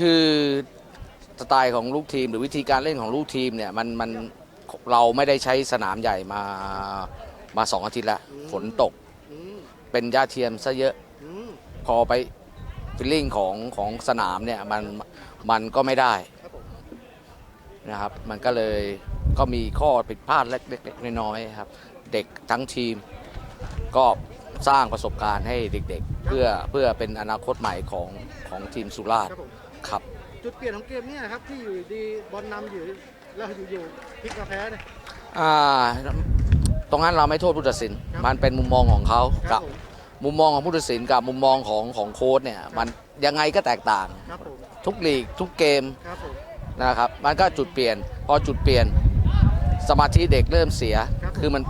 คือสไตล์ของลูกทีม หรือวิธีการเล่นของลูกทีมเนี่ยมันมันเราไม่ได้ใช้สนามใหญ่มามาสองอาทิตย์ล้วฝนตกเป็นหญ้าเทียมซะเยอะพอไปฟิลลิ่งของของสนามเนี่ยมันมันก็ไม่ได้นะครับ มันก็เลยก็มีข้อผิดพลาดเล็กๆน้อยๆครับ เด็กทั้งทีมก็สร้างประสบการณ์ให้เด็กๆ เพื่อเพื่อเป็นอนาคตใหม่ของของทีมสุราษฎร์ ครับ จุดเปลี่ยนของเกมเนี่ยครับที่อยู่ดีบอลนำอยู่แล้วอยู่ๆพลิกมาแพ้เนี่ย อ่าตรงนั้นเราไม่โทษผู้ตัดสิน ครับมันเป็นมุมมองของเขาครักับ บผม มุมมองของผู้ตัดสินกับมุมมองของของโค้ชเนี่ยมันยังไงก็แตกต่าง ครับผมทุกลีกทุกเกมครับผม นะครับมันก็จุดเปลี่ยน พอจุดเปลี่ยนสมาธิเด็กเริ่มเสียคือมัน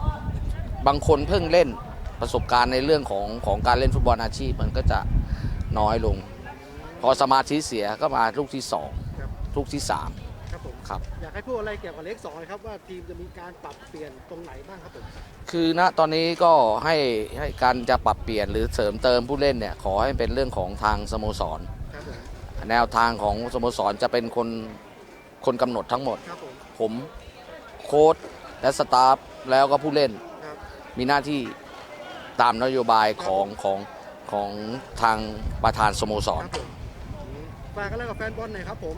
บางคนเพิ่งเล่นประสบการณ์ในเรื่องของของการเล่นฟุตบอลอาชีพ มันก็จะน้อยลง พอสมาธิเสียก็มาลูกที่สองครับ ลูกที่สาม ครับผมครับ อยากให้พูดอะไรเกี่ยวกับเลขสองเลยครับว่าทีมจะมีการปรับเปลี่ยนตรงไหนบ้างครับผมคือณตอนนี้ก็ให้ให้การจะปรับเปลี่ยนหรือเสริมเติมผู้เล่นเนี่ยขอให้เป็นเรื่องของทางสโมสร ครับผมแนวทางของสโมสรจะเป็นคนคนกำหนดทั้งหมด ครับผมผมโค้ชและสตาฟแล้วก็ผู้เล่นครับมีหน้าที่ตามนโยบายของของของทางประธานสโมสครรับผมอืม ฝากกันแล้วกับแฟนบอลหน่อยครับผม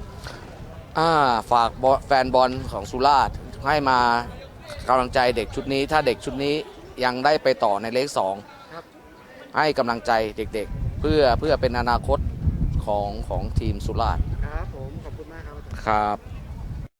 อ่าฝากบอแฟนบอลของสุราษฎร์ให้มากำลังใจเด็กชุดนี้ ถ้าเด็กชุดนี้ยังได้ไปต่อในเลขสองครับให้กำลังใจเด็กๆ เพื่อเพื่อเป็นอนาคตของของทีมสุราษฎร์ครับผมขอบคุณมากครับอาจารย์ ครับ